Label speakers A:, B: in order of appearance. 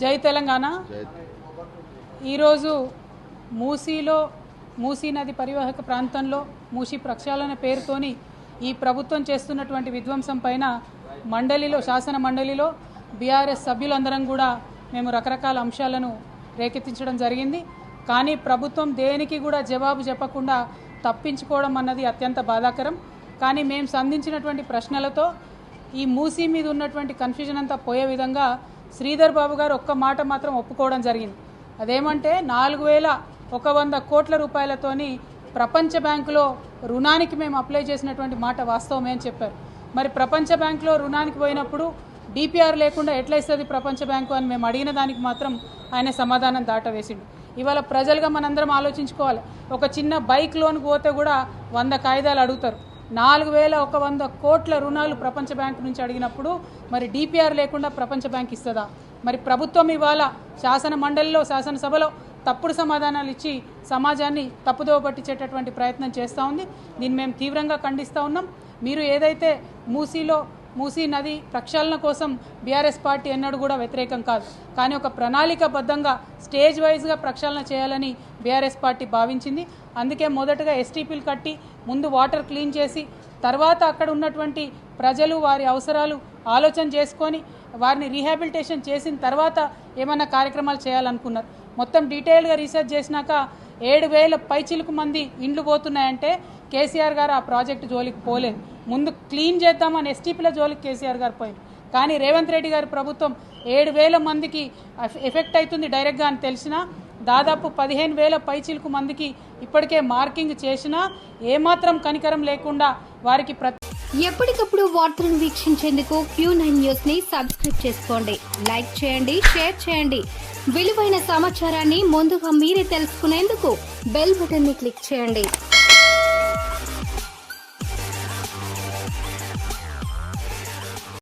A: జై తెలంగాణ. ఈరోజు మూసీలో మూసీ నది పరివాహక ప్రాంతంలో మూసీ ప్రక్షాళన పేరుతోని ఈ ప్రభుత్వం చేస్తున్నటువంటి విధ్వంసం పైన మండలిలో శాసన మండలిలో బీఆర్ఎస్ సభ్యులందరం కూడా మేము రకరకాల అంశాలను రేకెత్తించడం జరిగింది. కానీ ప్రభుత్వం దేనికి కూడా జవాబు చెప్పకుండా తప్పించుకోవడం అన్నది అత్యంత బాధాకరం. కానీ మేము సంధించినటువంటి ప్రశ్నలతో ఈ మూసీ మీద ఉన్నటువంటి కన్ఫ్యూజన్ అంతా పోయే విధంగా శ్రీధర్ బాబు గారు ఒక్క మాట మాత్రం ఒప్పుకోవడం జరిగింది. అదేమంటే నాలుగు వేల ఒక వంద కోట్ల రూపాయలతోని ప్రపంచ బ్యాంకులో రుణానికి మేము అప్లై చేసినటువంటి మాట వాస్తవమే అని చెప్పారు. మరి ప్రపంచ బ్యాంకులో రుణానికి పోయినప్పుడు డిపిఆర్ లేకుండా ఎట్లా ఇస్తుంది ప్రపంచ బ్యాంకు అని మేము అడిగిన దానికి మాత్రం ఆయన సమాధానం దాటవేసిండు. ఇవాళ ప్రజలుగా మనందరం ఆలోచించుకోవాలి. ఒక చిన్న బైక్ లోన్ పోతే కూడా వంద కాయిదాలు అడుగుతారు. నాలుగు వేల ఒక వంద కోట్ల రుణాలు ప్రపంచ బ్యాంకు నుంచి అడిగినప్పుడు మరి డిపిఆర్ లేకుండా ప్రపంచ బ్యాంక్ ఇస్తుందా? మరి ప్రభుత్వం ఇవాళ శాసన మండలిలో శాసనసభలో తప్పుడు సమాధానాలు ఇచ్చి సమాజాన్ని తప్పుదోవ పట్టించేటటువంటి ప్రయత్నం చేస్తూ ఉంది. దీన్ని మేము తీవ్రంగా ఖండిస్తూ ఉన్నాం. మీరు ఏదైతే మూసీలో మూసీ నది ప్రక్షాళన కోసం బీఆర్ఎస్ పార్టీ ఎన్నడూ కూడా వ్యతిరేకం కాదు. కానీ ఒక ప్రణాళికబద్ధంగా స్టేజ్ వైజ్గా ప్రక్షాళన చేయాలని బీఆర్ఎస్ పార్టీ భావించింది. అందుకే మొదటగా ఎస్టీపీలు కట్టి ముందు వాటర్ క్లీన్ చేసి తర్వాత అక్కడ ఉన్నటువంటి ప్రజలు వారి అవసరాలు ఆలోచన చేసుకొని వారిని రీహాబిలిటేషన్ చేసిన తర్వాత ఏమైనా కార్యక్రమాలు చేయాలనుకున్నారు. మొత్తం డీటెయిల్గా రీసెర్చ్ చేసినాక ఏడు వేల పైచిలకు మంది ఇండ్లు పోతున్నాయంటే కేసీఆర్ గారు ఆ ప్రాజెక్టు జోలికి పోలేదు. ముందు క్లీన్ చేద్దామని ఎస్టీపీల జోలికి కేసీఆర్ గారు పోయింది కానీ రేవంత్ రెడ్డి గారి ప్రభుత్వం ఏడు వేల మందికి ఎఫెక్ట్ అవుతుంది డైరెక్ట్గా అని తెలిసినా దాదాపు పదిహేను వేల పైచిలకు మందికి ఇప్పటికే మార్కింగ్ చేసినా ఏమాత్రం కనికరం లేకుండా వారికి ప్రతి
B: ఎప్పటికప్పుడు వార్తలను వీక్షించేందుకు క్యూ నైన్ న్యూస్ని సబ్స్క్రైబ్ చేసుకోండి. లైక్ చేయండి షేర్ చేయండి. విలువైన సమాచారాన్ని ముందుగా మీరే తెలుసుకునేందుకు బెల్ బటన్ని క్లిక్ చేయండి.